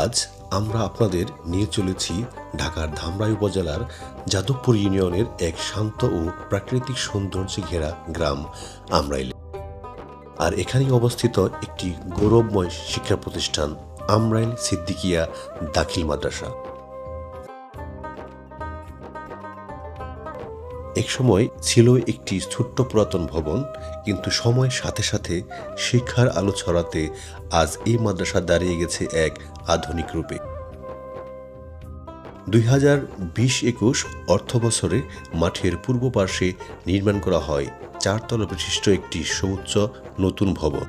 আজ আমরা আপনাদের নিয়ে চলেছি ঢাকার ধামরাই উপজেলার যাদবপুর ইউনিয়নের এক শান্ত ও প্রাকৃতিক সৌন্দর্যে ঘেরা গ্রাম আমরাইল আর এখানেই অবস্থিত একটি গৌরবময় শিক্ষা প্রতিষ্ঠান আমরাইল সিদ্দিকিয়া দাখিল মাদ্রাসা। একসময় ছিল একটি ছোট্ট পুরাতন ভবন, কিন্তু সময়ের সাথে সাথে শিক্ষার আলো ছড়াতে আজ এই মাদ্রাসা দাঁড়িয়ে গেছে এক আধুনিক রূপে। দুই হাজার বিশ একুশ অর্থ বছরে মাঠের পূর্ব পার্শ্বে নির্মাণ করা হয় চারতলা বিশিষ্ট একটি সুউচ্চ নতুন ভবন,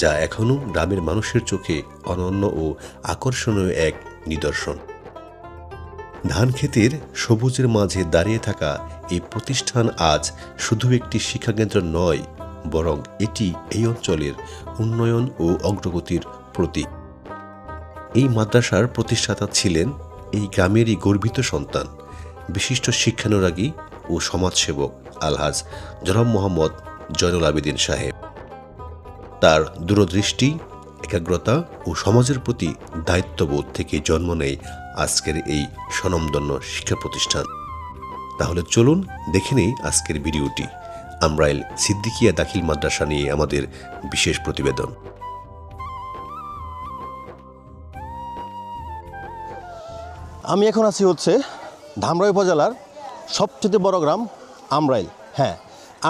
যা এখনও গ্রামের মানুষের চোখে অনন্য ও আকর্ষণীয় এক নিদর্শন। ধান ক্ষেতের সবুজের মাঝে দাঁড়িয়ে থাকা এই প্রতিষ্ঠান আজ শুধু একটি শিক্ষাকেন্দ্র নয়, বরং এটি এই অঞ্চলের উন্নয়ন ও অগ্রগতির প্রতীক। এই মাদ্রাসার প্রতিষ্ঠাতা ছিলেন এই গ্রামেরই গর্বিত সন্তান, বিশিষ্ট শিক্ষানুরাগী ও সমাজসেবক আলহাজ জনাব মোহাম্মদ জয়নুল আবেদিন সাহেব। তার দূরদৃষ্টি, একাগ্রতা ও সমাজের প্রতি দায়িত্ববোধ থেকে জন্ম নেয় আজকের এই স্বনামধন্য শিক্ষা প্রতিষ্ঠান। তাহলে চলুন দেখে নেই আজকের ভিডিওটি। আমরাইল সিদ্দিকিয়া দাখিল মাদ্রাসা নিয়ে আমাদের বিশেষ প্রতিবেদন। আমি এখন আছি হচ্ছে ধামরাই উপজেলার সবচেয়ে বড় গ্রাম আমরাইল। হ্যাঁ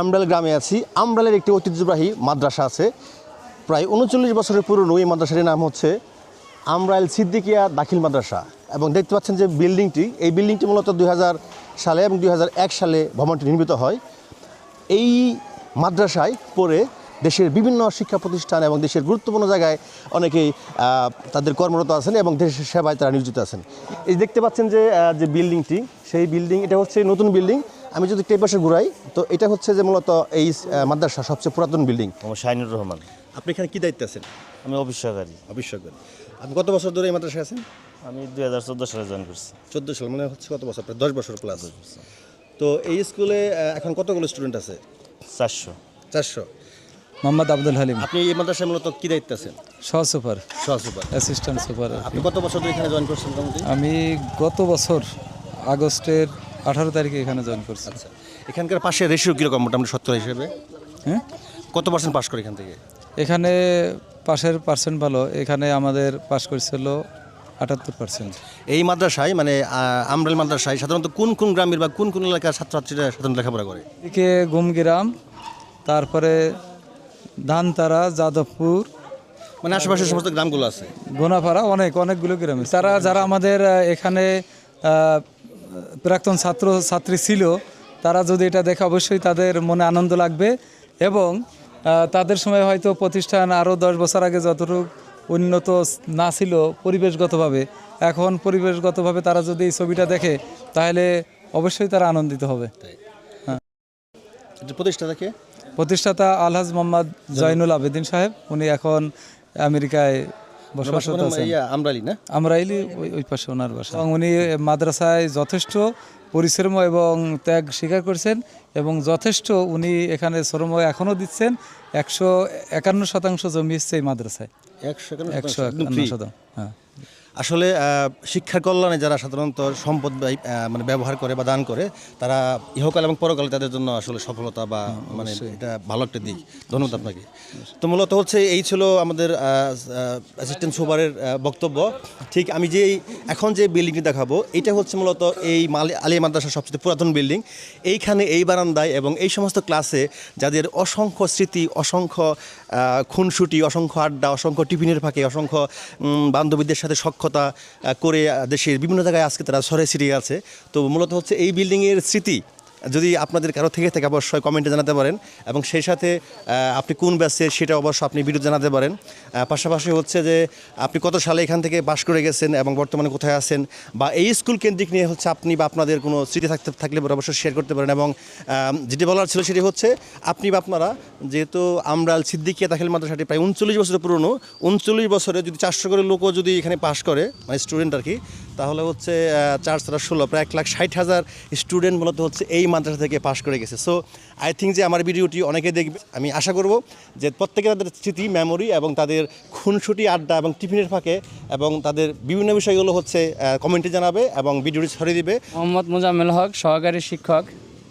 আমরাইল গ্রামে আছি। আমরাইলের একটি ঐতিহ্যবাহী মাদ্রাসা আছে। প্রায় উনচল্লিশ বছরের পুরনো এই মাদ্রাসাটির নাম হচ্ছে আমরাইল সিদ্দিকিয়া দাখিল মাদ্রাসা। এবং দেখতে পাচ্ছেন যে বিল্ডিংটি এই বিল্ডিংটি মূলত দুই হাজার সালে এবং দুই হাজার এক সালে ভবনটি নির্মিত হয়। এই মাদ্রাসায় পড়ে দেশের বিভিন্ন শিক্ষা প্রতিষ্ঠান এবং দেশের গুরুত্বপূর্ণ জায়গায় অনেকেই তাদের কর্মরত আছেন এবং দেশের সেবায় তারা নিয়োজিত আছেন। এই দেখতে পাচ্ছেন যে যে বিল্ডিংটি সেই বিল্ডিং এটা হচ্ছে নতুন বিল্ডিং। আমি যদি একটু পাশে ঘুরাই তো এটা হচ্ছে যে মূলত এই মাদ্রাসা সবচেয়ে পুরাতন বিল্ডিং। শাহিনুর রহমান। আপনি এখানে কী দায়িত্ব আছেন? আমি সহকারী। অবশ্যই আপনি কত বছর ধরে এই মাদ্রাসায় আছেন? আমি দুই হাজার চোদ্দ সালে জয়েন করছি। চোদ্দ সাল মানে হচ্ছে কত বছর? প্রায় দশ বছর প্লাস তো এই স্কুলে এখন কতগুলো স্টুডেন্ট আছে? চারশো। চারশো। মোহাম্মদ আব্দুল হালিম। আপনি এই মাদ্রাসায় মূলত কি দায়িত্ব আছেন? সহ সুপার সহ সুপার অ্যাসিস্ট্যান্ট সুপার আপনি কত বছর ধরে এখানে জয়েন করছেন আমি গত বছর আগস্টের আঠারো তারিখে এখানে জয়েন করছি। আচ্ছা। এখানকার পাশে রেশিও কীরকম? মোটামুটি সত্তর হিসেবে? হ্যাঁ? কত পার্সেন্ট পাস করে এখান থেকে? এখানে পাশের পার্সেন্ট ভালো। এখানে আমাদের পাশ করেছিল আটাত্তর পার্সেন্ট এই মাদ্রাসায় মানে আমরেল মাদ্রাসায় সাধারণত কোন কোন গ্রামের বা কোন কোন এলাকার ছাত্রছাত্রীরা সাধারণত লেখাপড়া করে? এদিকে গুমগ্রাম তারপরে ধানতারা যাদবপুর। মানে আশেপাশে সমস্ত গ্রামগুলো আছে? গোনাপাড়া অনেক অনেকগুলো গ্রামে। তারা যারা আমাদের এখানে প্রাক্তন ছাত্র ছাত্রী ছিল তারা যদি এটা দেখে অবশ্যই তাদের মনে আনন্দ লাগবে এবং তাদের সময় হয়তো প্রতিষ্ঠান আরও দশ বছর আগে যতটুকু উন্নত না ছিল পরিবেশগতভাবে। এখন পরিবেশগতভাবে তারা যদি এই ছবিটা দেখে তাহলে অবশ্যই তারা আনন্দিত হবে। প্রতিষ্ঠাতাকে প্রতিষ্ঠাতা প্রতিষ্ঠাতা আলহাজ মোহাম্মদ জয়নুল আবেদিন সাহেব। উনি এখন আমেরিকায় বসবাসরত আছেন আমরাইলি না? আমরাইলি ওই পাশে ওনার বাসা। এবং উনি মাদ্রাসায় যথেষ্ট পরিশ্রম এবং ত্যাগ স্বীকার করছেন এবং যথেষ্ট উনি এখানে শ্রম এখনও দিচ্ছেন। একশো একান্ন শতাংশ জমি এসছে এই মাদ্রাসায়। একশো একান্ন শতাংশ হ্যাঁ। আসলে শিক্ষার কল্যাণে যারা সাধারণত সম্পদ মানে ব্যবহার করে বা দান করে তারা ইহকাল এবং পরকালে তাদের জন্য আসলে সফলতা বা মানে এটা ভালো একটা দিক। ধন্যবাদ আপনাকে। তো মূলত হচ্ছে এই ছিল আমাদের অ্যাসিস্ট্যান্ট সুপারের বক্তব্য। ঠিক আমি যে এই- এখন যে বিল্ডিংটি দেখাবো এটা হচ্ছে মূলত এই মালি- আলিয়া মাদ্রাসার সবচেয়ে পুরাতন বিল্ডিং। এইখানে এই বারান্দায় এবং এই সমস্ত ক্লাসে যাদের অসংখ্য স্মৃতি অসংখ্য খুনসুটি অসংখ্য আড্ডা অসংখ্য টিফিনের ফাঁকে অসংখ্য বান্ধবীদের সাথে সক্ষতা আহ, করে দেশের বিভিন্ন জায়গায় আজকে তারা সরে সিটি আছে। তো মূলত হচ্ছে এই বিল্ডিংয়ের স্মৃতি যদি আপনাদের কারও থেকে থেকে, অবশ্যই কমেন্টে জানাতে পারেন। এবং সেই সাথে আপনি কোন ব্যাচের সেটা অবশ্য আপনি ভিডিও জানাতে পারেন। পাশাপাশি হচ্ছে যে, আপনি কত সালে এখান থেকে পাশ করে গেছেন এবং বর্তমানে কোথায় আছেন বা এই স্কুল কেন্দ্রিক নিয়ে হচ্ছে আপনি বা আপনাদের কোনো স্মৃতি থাকতে, থাকলে অবশ্যই শেয়ার করতে পারেন। এবং যেটি বলার ছিল সেটি হচ্ছে, আপনি বা আপনারা, যেহেতু আমরাল সিদ্দিকিয়া দাখিল মাদ্রাসাটি প্রায় উনচল্লিশ বছরের পুরনো, উনচল্লিশ বছরে যদি চারশো করে লোকও যদি এখানে পাশ করে মানে স্টুডেন্ট আর কি, তাহলে হচ্ছে চার চার ষোলো, প্রায় এক লাখ ষাট হাজার স্টুডেন্ট মূলত হচ্ছে এই মাদ্রাসা থেকে পাশ করে গেছে। সো আই থিঙ্ক যে আমার ভিডিওটি অনেকে দেখবে আমি আশা করব যে প্রত্যেকে তাদের স্মৃতি মেমোরি এবং তাদের খুনসুটি আড্ডা এবং টিফিনের ফাঁকে এবং তাদের বিভিন্ন বিষয়গুলো হচ্ছে কমেন্টে জানাবে এবং ভিডিওটি ছড়িয়ে দিবে। মোহাম্মদ মোজাম্মেল হক সহকারী শিক্ষক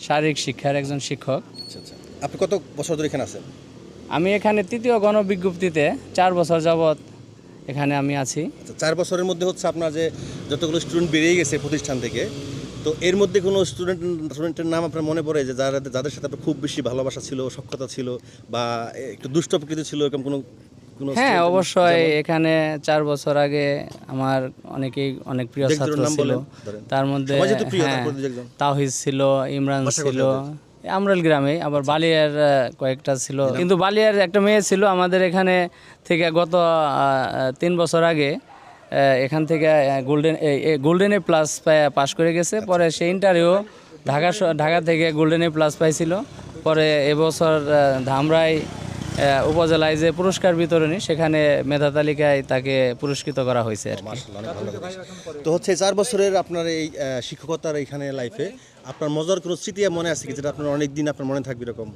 শারীরিক শিক্ষার একজন শিক্ষক। আচ্ছা আচ্ছা। আপনি কত বছর ধরে এখানে আছেন? আমি এখানে তৃতীয় গণবিজ্ঞপ্তিতে চার বছর যাবৎ এখানে আমি আছি। আচ্ছা চার বছরের মধ্যে হচ্ছে আপনার যে যতগুলো স্টুডেন্ট বেরিয়ে গেছে প্রতিষ্ঠান থেকে তো এর মধ্যে কোনো স্টুডেন্ট স্টুডেন্টের নাম আপনার মনে পড়ে যে যারা যাদের সাথে আপনার খুব বেশি ভালোবাসা ছিল সক্ষতা ছিল বা একটু দুষ্ট প্রকৃতি ছিল এরকম কোনো হ্যাঁ অবশ্যই এখানে চার বছর আগে আমার অনেকেই অনেক প্রিয় ছাত্র ছিল। তার মধ্যে হ্যাঁ। তাহিদ ছিল ইমরান ছিল আমরাল গ্রামে আবার বালিয়ার কয়েকটা ছিল। কিন্তু বালিয়ার একটা মেয়ে ছিল আমাদের এখানে থেকে গত তিন বছর আগে। এখান থেকে গোল্ডেন গোল্ডেনে প্লাস পাস করে গেছে। পরে সেই ইন্টারভিউ ঢাকা ঢাকা থেকে গোল্ডেনে প্লাস পাইছিল। পরে এবছর ধামরাই উপজেলায় যে পুরস্কার বিতরণী সেখানে মেধা তালিকায় তাকে পুরস্কৃত করা হয়েছে আর। তো হচ্ছে চার বছরের আপনার এই শিক্ষকতার এখানে লাইফে আপনার মজার কোনো স্মৃতি মনে আছে কি যেটা আপনার অনেক দিন আপনার মনে থাকবে এরকম?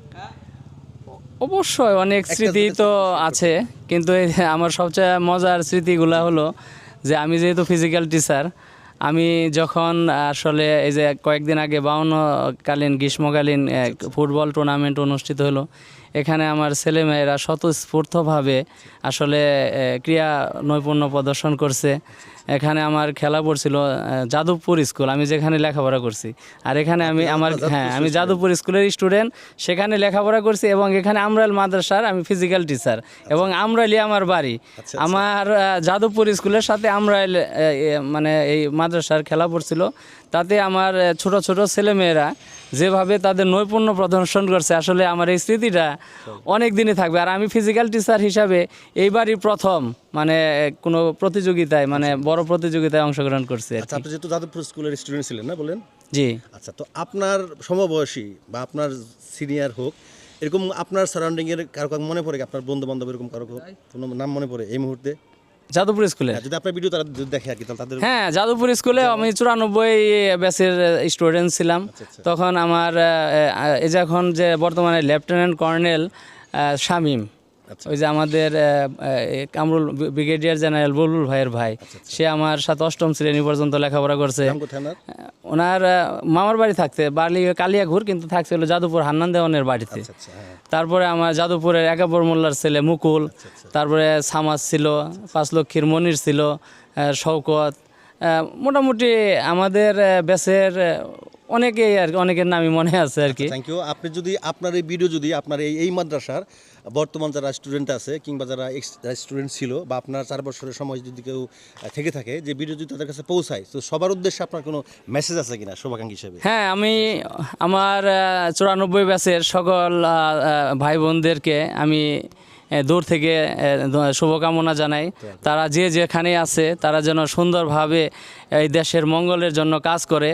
অবশ্যই অনেক স্মৃতি তো আছে। কিন্তু আমার সবচেয়ে মজার স্মৃতিগুলো হলো যে আমি যেহেতু ফিজিক্যাল টিচার আমি যখন আসলে এই যে কয়েকদিন আগে বাউন্নকালীন গ্রীষ্মকালীন ফুটবল টুর্নামেন্ট অনুষ্ঠিত হলো এখানে আমার ছেলেমেয়েরা স্বতঃস্ফূর্তভাবে আসলে ক্রিয়া নৈপুণ্য প্রদর্শন করছে। এখানে আমার খেলা পড়ছিল যাদবপুর স্কুল। আমি যেখানে লেখাপড়া করছি। আর এখানে আমি আমার হ্যাঁ আমি যাদবপুর স্কুলের স্টুডেন্ট। সেখানে লেখাপড়া করছি এবং এখানে আমরাইল মাদ্রাসার আমি ফিজিক্যাল টিচার এবং আমরাইলি আমার বাড়ি। আমার যাদবপুর স্কুলের সাথে আমরাইল মানে এই মাদ্রাসার খেলা পড়ছিল। তাতে আমার ছোট ছোট ছেলেমেয়েরা যেভাবে তাদের নৈপুণ্য প্রদর্শন করছে আসলে আমার এই স্মৃতিটা অনেক দিনই থাকবে। আর আমি ফিজিক্যাল টিচার হিসাবে এইবারই প্রথম মানে কোনো প্রতিযোগিতায় মানে বড় প্রতিযোগিতায় অংশগ্রহণ করছি আচ্ছা আপনি যেহেতু যাদবপুর স্কুলের স্টুডেন্ট ছিলেন না বলেন? জি। আচ্ছা তো আপনার সমবয়সী বা আপনার সিনিয়র হোক এরকম আপনার সারাউন্ডিংয়ের কারও কারও মনে পড়ে আপনার বন্ধু বান্ধব এরকম কারও কোনো নাম মনে পড়ে এই মুহূর্তে? যাদবপুর স্কুলে। হ্যাঁ, যদি আপনার ভিডিও তারা যদি দেখে আর কি তাহলে তাদের হ্যাঁ যাদবপুর স্কুলে আমি চুরানব্বই ব্যাচের স্টুডেন্ট ছিলাম। তখন আমার আহ, আহ, এই যে এখন যে বর্তমানে লেফটেন্যান্ট কর্নেল শামীম। ওই যে আমাদের কামরুল ব্রিগেডিয়ার জেনারেল বুলবুল ভাইয়ের ভাই সে আমার সাথে অষ্টম শ্রেণি পর্যন্ত লেখাপড়া করছে। ওনার? মামার বাড়ি থাকতে বালি কালিয়াঘুর কিন্তু থাকছিল যাদুপুর হান্নান দেওয়ানের বাড়িতে। আচ্ছা হ্যাঁ। তারপরে আমার যাদুপুরের একাবর মোল্লার ছেলে মুকুল তারপরে সামাজ ছিল পাঁচ লক্ষীর মনির ছিল শওকত মোটামুটি আমাদের ব্যাচের অনেকেই আর কি, অনেকের নামই মনে আছে আর কি। থ্যাংক ইউ আপনি যদি আপনার এই ভিডিও যদি আপনার এই এই মাদ্রাসার বর্তমান যারা স্টুডেন্ট আছে কিংবা যারা স্টুডেন্ট ছিল বা আপনার চার বছরের সময় যদি কেউ থেকে থাকে যে ভিডিও যদি তাদের কাছে পৌঁছায় তো সবার উদ্দেশ্যে আপনার কোনো মেসেজ আছে কিনা শুভাকাঙ্ক্ষী হিসেবে? হ্যাঁ আমি আমার চুরানব্বই ব্যাচের সকল ভাই বোনদেরকে আমি দূর থেকে শুভকামনা জানাই। তারা যে যেখানে আছে তারা যেন সুন্দরভাবে এই দেশের মঙ্গলের জন্য কাজ করে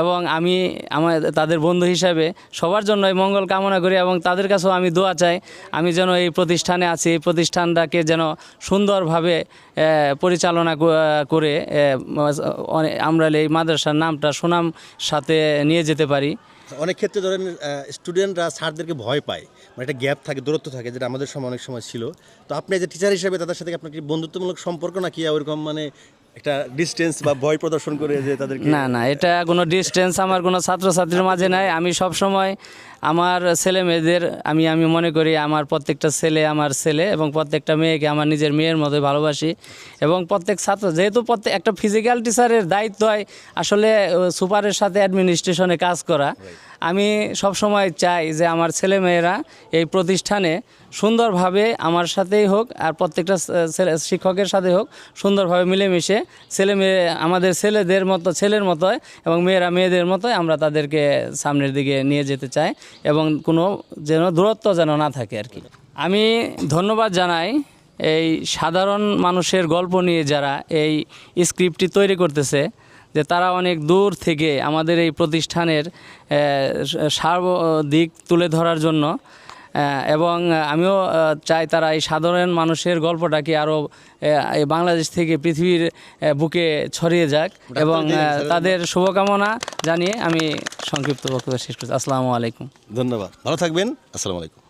এবং আমি আমার তাদের বন্ধু হিসাবে সবার জন্য এই মঙ্গল কামনা করি এবং তাদের কাছেও আমি দোয়া চাই। আমি যেন এই প্রতিষ্ঠানে আছি এই প্রতিষ্ঠানটাকে যেন সুন্দরভাবে পরিচালনা করে আমরা এই মাদ্রাসার নামটা সুনাম সাথে নিয়ে যেতে পারি। অনেক ক্ষেত্রে ধরেন স্টুডেন্টরা স্যারদেরকে ভয় পায়। মানে একটা গ্যাপ থাকে, দূরত্ব থাকে, যেটা আমাদের সময় অনেক সময় ছিল। তো আপনি যে টিচার হিসেবে তাদের সাথে আপনার কি বন্ধুত্বমূলক সম্পর্ক নাকি ওইরকম মানে একটা ডিস্টেন্স বা ভয় প্রদর্শন করে যে তাদেরকে না না, এটা কোনো ডিস্টেন্স আমার কোনো ছাত্রছাত্রীর মাঝে নাই। আমি সব সময় আমার ছেলে মেয়েদের, আমি আমি মনে করি আমার প্রত্যেকটা ছেলে আমার ছেলে এবং প্রত্যেকটা মেয়েকে আমার নিজের মেয়ের মতোই ভালোবাসি। এবং প্রত্যেক ছাত্র, যেহেতু প্রত্যেক, একটা ফিজিক্যাল টিচারের দায়িত্ব হয় আসলে সুপারের সাথে অ্যাডমিনিস্ট্রেশনে কাজ করা। আমি সব সময় চাই যে আমার ছেলে মেয়েরা এই প্রতিষ্ঠানে সুন্দরভাবে আমার সাথেই হোক আর প্রত্যেকটা শিক্ষকের সাথে হোক সুন্দরভাবে মিলেমিশে ছেলে মেয়ে আমাদের ছেলেদের মতো, ছেলের মতোই এবং মেয়েরা মেয়েদের মতোই আমরা তাদেরকে সামনের দিকে নিয়ে যেতে চাই এবং কোনো যেন দূরত্ব যেন না থাকে আর কি। আমি ধন্যবাদ জানাই এই সাধারণ মানুষের গল্প নিয়ে যারা এই স্ক্রিপ্টটি তৈরি করতেছে। যে তারা অনেক দূর থেকে আমাদের এই প্রতিষ্ঠানের সার্বদিক তুলে ধরার জন্য এবং আমিও চাই তারা এই সাধারণ মানুষের গল্পটাকে আরও এই বাংলাদেশ থেকে পৃথিবীর বুকে ছড়িয়ে যাক এবং তাদের শুভকামনা জানিয়ে আমি সংক্ষিপ্ত বক্তব্য শেষ করছি। আসসালামু আলাইকুম। ধন্যবাদ। ভালো থাকবেন। আসসালামু আলাইকুম।